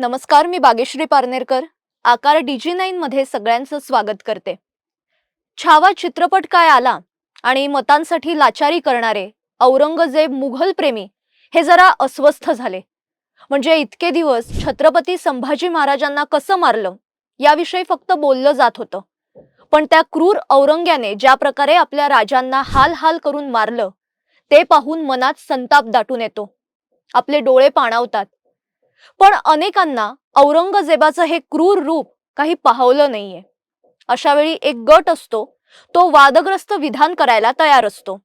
नमस्कार मी बागेश्री पारनेरकर. आकार डीजी नाईन मध्ये सगळ्यांचं स्वागत करते. छावा चित्रपट काय आला आणि मतांसाठी लाचारी करणारे औरंगजेब मुघल प्रेमी हे जरा अस्वस्थ झाले. म्हणजे इतके दिवस छत्रपती संभाजी महाराजांना कसं मारलं याविषयी फक्त बोललं जात होतं. पण त्या क्रूर औरंग्याने ज्या प्रकारे आपल्या राजांना हाल हाल करून मारलं ते पाहून मनात संताप दाटून येतो. आपले डोळे पाणावतात. पण अनेकांना औरंगजेबाचं हे क्रूर रूप काही पाहवलं नाहीये. अशा वेळी एक गट असतो तो वादग्रस्त विधान करायला तयार असतो.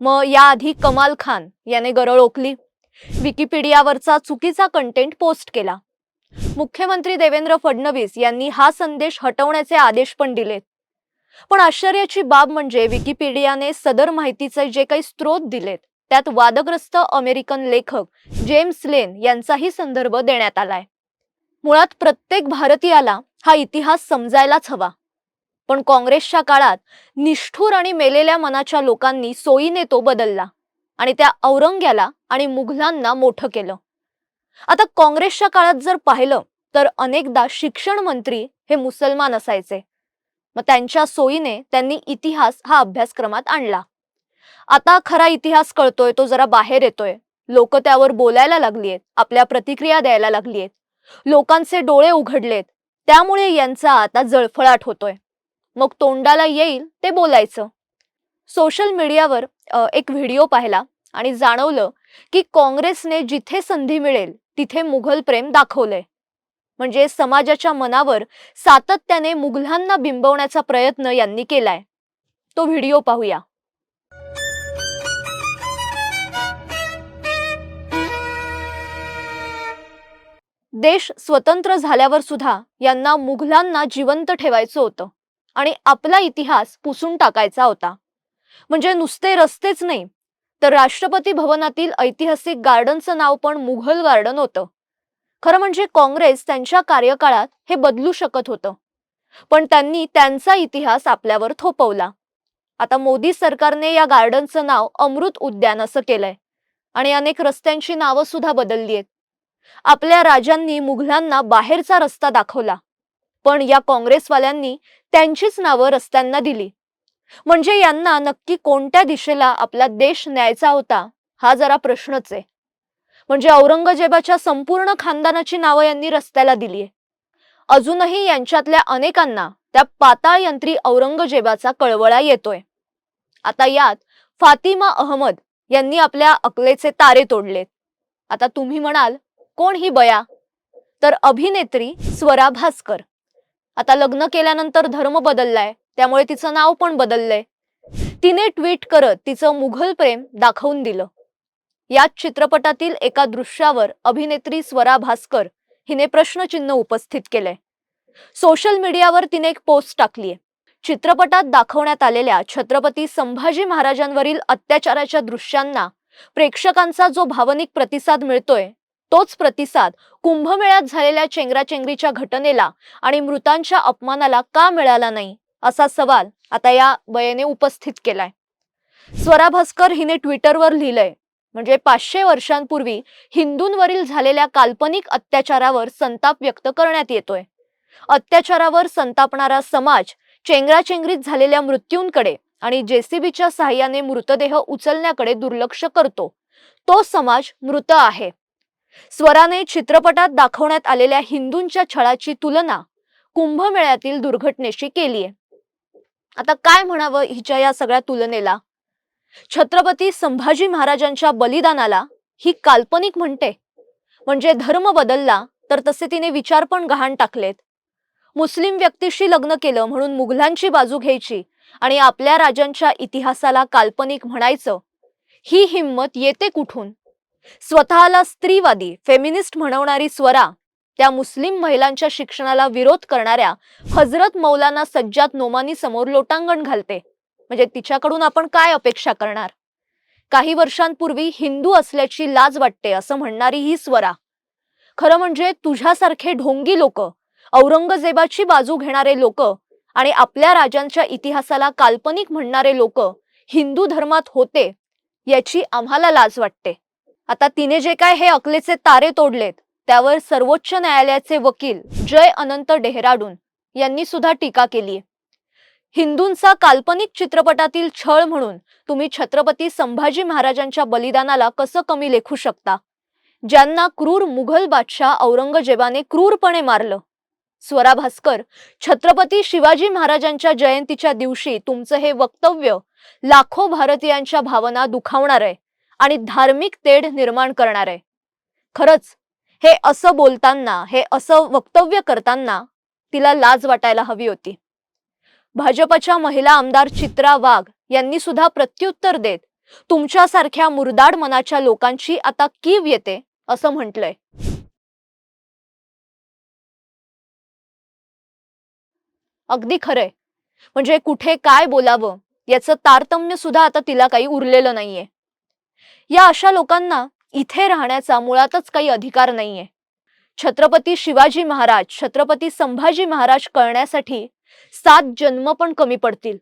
मग याआधी कमाल खान याने गरळ ओकली. विकिपीडियावरचा चुकीचा कंटेंट पोस्ट केला. मुख्यमंत्री देवेंद्र फडणवीस यांनी हा संदेश हटवण्याचे आदेश पण दिलेत. पण आश्चर्याची बाब म्हणजे विकिपीडियाने सदर माहितीचे जे काही स्रोत दिलेत त्यात वादग्रस्त अमेरिकन लेखक जेम्स लेन यांचाही संदर्भ देण्यात आलाय. मुळात प्रत्येक भारतीयाला हा इतिहास समजायलाच हवा. पण काँग्रेसच्या काळात निष्ठुर आणि मेलेल्या मनाच्या लोकांनी सोयीने तो बदलला आणि त्या औरंग्याला आणि मुघलांना मोठं केलं. आता काँग्रेसच्या काळात जर पाहिलं तर अनेकदा शिक्षण मंत्री हे मुसलमान असायचे. मग त्यांच्या सोयीने त्यांनी इतिहास हा अभ्यासक्रमात आणला. आता खरा इतिहास कळतोय तो जरा बाहेर येतोय. लोक त्यावर बोलायला लागलीयत आपल्या प्रतिक्रिया द्यायला लागलीयत. लोकांचे डोळे उघडलेत त्यामुळे यांचा आता जळफळाट होतोय. मग तोंडाला येईल ते बोलायचं. सोशल मीडियावर एक व्हिडिओ पाहिला आणि जाणवलं की काँग्रेसने जिथे संधी मिळेल तिथे मुघल प्रेम दाखवलंय. म्हणजे समाजाच्या मनावर सातत्याने मुघलांना बिंबवण्याचा प्रयत्न यांनी केलाय. तो व्हिडिओ पाहूया. देश स्वतंत्र झाल्यावर सुद्धा यांना मुघलांना जिवंत ठेवायचं होतं आणि आपला इतिहास पुसून टाकायचा होता. म्हणजे नुसते रस्तेच नाही तर राष्ट्रपती भवनातील ऐतिहासिक गार्डनचं नाव पण मुघल गार्डन होतं. खरं म्हणजे काँग्रेस त्यांच्या कार्यकाळात हे बदलू शकत होतं. पण त्यांनी त्यांचा इतिहास आपल्यावर थोपवला. आता मोदी सरकारने या गार्डनचं नाव अमृत उद्यान असं केलंय. आणि अनेक रस्त्यांची नावं सुद्धा बदलली आहेत. आपल्या राजांनी मुघलांना बाहेरचा रस्ता दाखवला. पण या काँग्रेसवाल्यांनी त्यांचीच नावं रस्त्यांना दिली. म्हणजे यांना नक्की कोणत्या दिशेला आपला देश न्यायचा होता हा जरा प्रश्नच आहे. म्हणजे औरंगजेबाच्या संपूर्ण खानदानाची नावं यांनी रस्त्याला दिलीये. अजूनही यांच्यातल्या अनेकांना त्या पाताळयंत्री औरंगजेबाचा कळवळा येतोय. आता यात फातिमा अहमद यांनी आपल्या अकलेचे तारे तोडलेत. आता तुम्ही म्हणाल कोण ही बया? तर अभिनेत्री स्वरा भास्कर. आता लग्न केल्यानंतर धर्म बदललाय त्यामुळे तिचं नाव पण बदललंय. तिने ट्विट करत तिचं मुघल प्रेम दाखवून दिलं. याच चित्रपटातील एका दृश्यावर अभिनेत्री स्वरा भास्कर हिने प्रश्नचिन्ह उपस्थित केलंय. सोशल मीडियावर तिने एक पोस्ट टाकलीय. चित्रपटात दाखवण्यात आलेल्या छत्रपती संभाजी महाराजांवरील अत्याचाराच्या दृश्यांना प्रेक्षकांचा जो भावनिक प्रतिसाद मिळतोय तोच प्रतिसाद कुंभमेळ्यात झालेल्या चेंगराचेंगरीच्या घटनेला आणि मृतांच्या अपमानाला का मिळाला नाही असा सवाल आता या बयेने उपस्थित केलाय. स्वरा भास्कर हिने ट्विटरवर लिहिलंय म्हणजे पाचशे वर्षांपूर्वी हिंदूंवरील झालेल्या काल्पनिक अत्याचारावर संताप व्यक्त करण्यात येतोय. अत्याचारावर संतापणारा समाज चेंगराचेंगरीत झालेल्या मृत्यूंकडे आणि जेसीबीच्या सहाय्याने मृतदेह उचलण्याकडे दुर्लक्ष करतो. तो समाज मृत आहे. स्वराने चित्रपटात दाखवण्यात आलेल्या हिंदूंच्या छळाची तुलना कुंभमेळ्यातील दुर्घटनेशी केलीय. आता काय म्हणावं हिच्या या सगळ्या तुलनेला? छत्रपती संभाजी महाराजांच्या बलिदानाला ही काल्पनिक म्हणते. म्हणजे धर्म बदलला तर तसे तिने विचार पण गहाण टाकलेत. मुस्लिम व्यक्तीशी लग्न केलं म्हणून मुघलांची बाजू घ्यायची आणि आपल्या राजांच्या इतिहासाला काल्पनिक म्हणायचं ही हिंमत येते कुठून? स्वतःला स्त्रीवादी फेमिनिस्ट म्हणवणारी स्वरा त्या मुस्लिम महिलांच्या शिक्षणाला विरोध करणाऱ्या हजरत मौलाना सज्जात नोमानी समोर लोटांगण घालते. म्हणजे तिच्याकडून आपण काय अपेक्षा करणार? काही वर्षांपूर्वी हिंदू असल्याची लाज वाटते असं म्हणणारी ही स्वरा. खरं म्हणजे तुझ्यासारखे ढोंगी लोक औरंगजेबाची बाजू घेणारे लोक आणि आपल्या राजांच्या इतिहासाला काल्पनिक म्हणणारे लोक हिंदू धर्मात होते याची आम्हाला लाज वाटते. आता तिने जे काय हे अकलेचे तारे तोडलेत त्यावर सर्वोच्च न्यायालयाचे वकील जय अनंत डेहराडून यांनी सुद्धा टीका केली हिंदूंचा काल्पनिक चित्रपटातील छळ म्हणून तुम्ही छत्रपती संभाजी महाराजांच्या बलिदानाला कसं कमी लेखू शकता? ज्यांना क्रूर मुघल बादशाह औरंगजेबाने क्रूरपणे मारलं. स्वरा भास्कर छत्रपती शिवाजी महाराजांच्या जयंतीच्या दिवशी तुमचं हे वक्तव्य लाखो भारतीयांच्या भावना दुखावणार आहे आणि धार्मिक तेढ निर्माण करणार आहे. खरंच हे असं बोलताना हे असं वक्तव्य करताना तिला लाज वाटायला हवी होती. भाजपच्या महिला आमदार चित्रा वाघ यांनी सुद्धा प्रत्युत्तर देत तुमच्यासारख्या मुरदाड मनाच्या लोकांची आता कीव येते असं म्हटलंय. अगदी खरंय. म्हणजे कुठे काय बोलावं याचं तारतम्य सुद्धा आता तिला काही उरलेलं नाहीये. या अशा लोकांना इथे राहण्याचा मुळातच काही अधिकार नाहीये. छत्रपती शिवाजी महाराज छत्रपती संभाजी महाराज कळण्यासाठी सात जन्म पण कमी पडतील.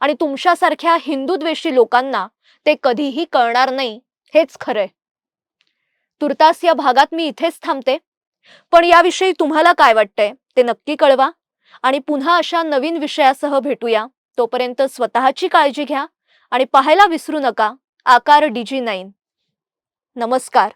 आणि तुमच्यासारख्या हिंदुद्वेषी लोकांना ते कधीही कळणार नाही हेच खरंय. तुर्तास या भागात मी इथेच थांबते. पण याविषयी तुम्हाला काय वाटतंय ते नक्की कळवा. आणि पुन्हा अशा नवीन विषयासह भेटूया. तोपर्यंत स्वतःची काळजी घ्या आणि पाहायला विसरू नका. आकार डीजी नाईन. नमस्कार.